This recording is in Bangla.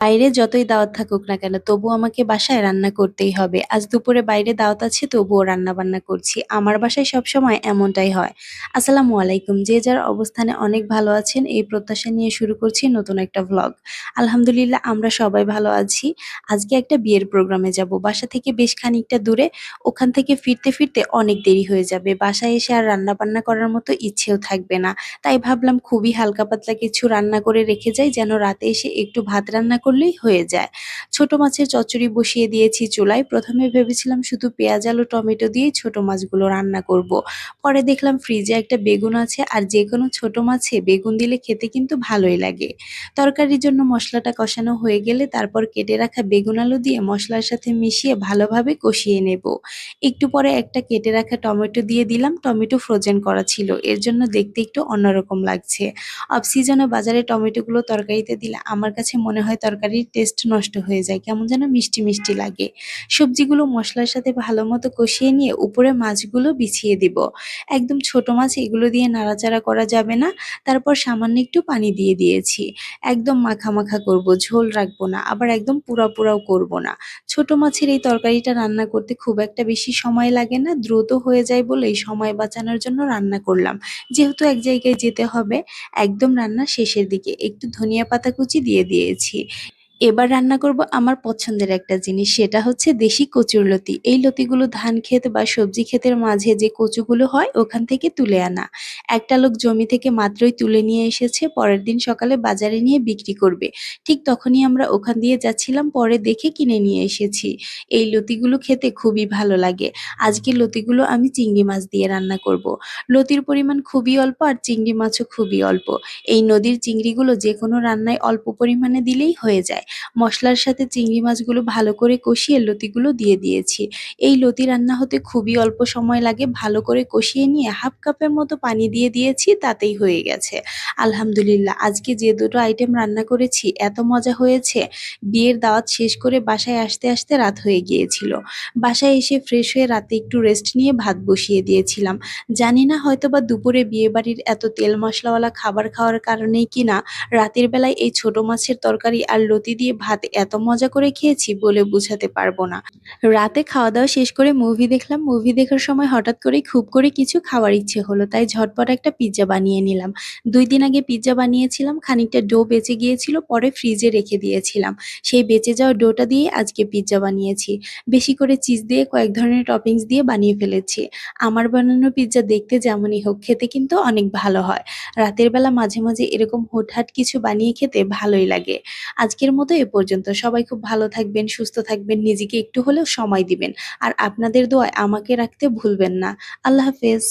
বাইরে যতই দাওয়াত থাকুক না কেন, তবু আমাকে বাসায় রান্না করতেই হবে। আজ দুপুরে বাইরে দাওয়াত আছে, তবুও রান্না বান্না করছি। আমার বাসায় সবসময় এমনটাই হয়। আসসালামু আলাইকুম। যে যার অবস্থানে অনেক ভালো আছেন, এই প্রত্যাশা নিয়ে শুরু করছি নতুন একটা ভ্লগ আলহামদুলিল্লাহ, আমরা সবাই ভালো আছি। আজকে একটা বিয়ের প্রোগ্রামে যাব। বাসা থেকে বেশ খানিকটা দূরে, ওখান থেকে ফিরতে ফিরতে অনেক দেরি হয়ে যাবে। বাসায় এসে আর রান্না বান্না করার মতো ইচ্ছেও থাকবে না। তাই ভাবলাম খুবই হালকা পাতলা কিছু রান্না করে রেখে যাই, যেন রাতে এসে একটু ভাত রান্না করলেই হয়ে যায়। ছোট মাছের চচ্চড়ি বসিয়ে দিয়েছি চুলায়। প্রথমে ভেবেছিলাম শুধু পেঁয়াজ, আলু, টমেটো দিয়েই ছোট মাছগুলো রান্না করব। পরে দেখলাম ফ্রিজে একটা বেগুন আছে আর যে কোনো ছোট মাছে বেগুন দিলে খেতে কিন্তু ভালোই লাগে। তরকারির জন্য মশলাটা কষানো হয়ে গেলে তারপর কেটে রাখা বেগুন, আলু দিয়ে মশলার সাথে মিশিয়ে ভালোভাবে কষিয়ে নেব। একটু পরে একটা কেটে রাখা টমেটো দিয়ে দিলাম। টমেটো ফ্রোজেন করা ছিল। এর জন্য দেখতে একটু অন্যরকম লাগছে। অফ সিজনে বাজারে টমেটোগুলো তরকারিতে দিলে আমার কাছে মনে হয় তরকারির টেস্ট নষ্ট হয়ে যায়। কেমন যেন মিষ্টি মিষ্টি লাগে। সবজিগুলো মশলার সাথে ভালো মতো কষিয়ে নিয়ে উপরে মাছগুলো বিছিয়ে দিব। একদম ছোট মাছ এগুলো দিয়ে নাড়াচাড়া করা যাবে না। তারপর সামান্য একটু পানি দিয়ে দিয়েছি। একদম মাখা মাখা করব, ঝোল রাখব না, আবার একদম পুরা পুরাও করব না। ছোট মাছের এই তরকারিটা রান্না করতে খুব একটা বেশি সময় লাগে না, দ্রুত হয়ে যায় বলেই সময় বাঁচানোর জন্য রান্না করলাম। যেহেতু এক জায়গায় যেতে হবে, একদম রান্না শেষের দিকে একটু ধনিয়া পাতা কুচি দিয়ে দিয়েছি। এবার রান্না করব আমার পছন্দের একটা জিনিস, সেটা হচ্ছে দেশি কচুর লতি। এই লতিগুলো ধান ক্ষেত বা সবজি ক্ষেতের মাঝে যে কচুগুলো হয়, ওখান থেকে তুলে আনা। একটা লোক জমি থেকে মাত্রই তুলে নিয়ে এসেছে, পরের দিন সকালে বাজারে নিয়ে বিক্রি করবে। ঠিক তখনই আমরা ওখান দিয়ে যাচ্ছিলাম, পরে দেখে কিনে নিয়ে এসেছি। এই লতিগুলো খেতে খুবই ভালো লাগে। আজকে লতিগুলো আমি চিংড়ি মাছ দিয়ে রান্না করব। লতির পরিমাণ খুবই অল্প আর চিংড়ি মাছও খুবই অল্প। এই নদীর চিংড়িগুলো যে কোনো রান্নায় অল্প পরিমাণে দিলেই হয়ে যায়। মশলার সাথে চিংড়ি মাছগুলো ভালো করে কষিয়ে লতিগুলো দিয়ে দিয়েছি। এই লতি রান্না হতে খুবই অল্প সময় লাগে, ভালো করে কষিয়ে নিয়ে হাফ কাপের মতো পানি দিয়ে দিয়েছি, তাতেই হয়ে গেছে। আলহামদুলিল্লাহ, আজকে যে দুটো আইটেম রান্না করেছি, এত মজা হয়েছে। বিয়ের দাওয়াত শেষ করে বাসায় আসতে আসতে রাত হয়ে গিয়েছিল। বাসায় এসে ফ্রেশ হয়ে রাতে একটু রেস্ট নিয়ে ভাত বসিয়ে দিয়েছিলাম। জানি না হয়তো বা দুপুরে বিয়েবাড়ির এত তেল মশলাওয়ালা খাবার খাওয়ার কারণেই কিনা, রাতের বেলায় এই ছোট মাছের তরকারি আর লতি দিয়ে ভাত এত মজা করে খেয়েছি বলে বুঝাতে পারব না। রাতে খাওয়া দাওয়া শেষ করে মুভি দেখলাম। মুভি দেখার সময় হঠাৎ করেই খুব করে কিছু খাওয়ার ইচ্ছে হলো, তাই ঝটপট একটা পিৎজা বানিয়ে নিলাম। দুই দিন আগে পিৎজা বানিয়েছিলাম, খানিকটা ডো বেঁচে গিয়েছিল, পরে ফ্রিজে রেখে দিয়েছিলাম। সেই বেঁচে যাওয়া ডোটা দিয়ে আজকে পিৎজা বানিয়েছি। বেশি করে চিজ দিয়ে কয়েক ধরনের টপিংস দিয়ে বানিয়ে ফেলেছি। আমার বানানো পিৎজা দেখতে যেমনই হোক, খেতে কিন্তু অনেক ভালো হয়। রাতের বেলা মাঝে মাঝে এরকম হুটহাট কিছু বানিয়ে খেতে ভালোই লাগে। আজকের মতো এ পর্যন্ত। সবাই খুব ভালো থাকবেন, সুস্থ থাকবেন, নিজেকে একটু হলেও সময় দিবেন। আর আপনাদের দোয়ায় আমাকে রাখতে ভুলবেন না। আল্লাহ হাফেজ।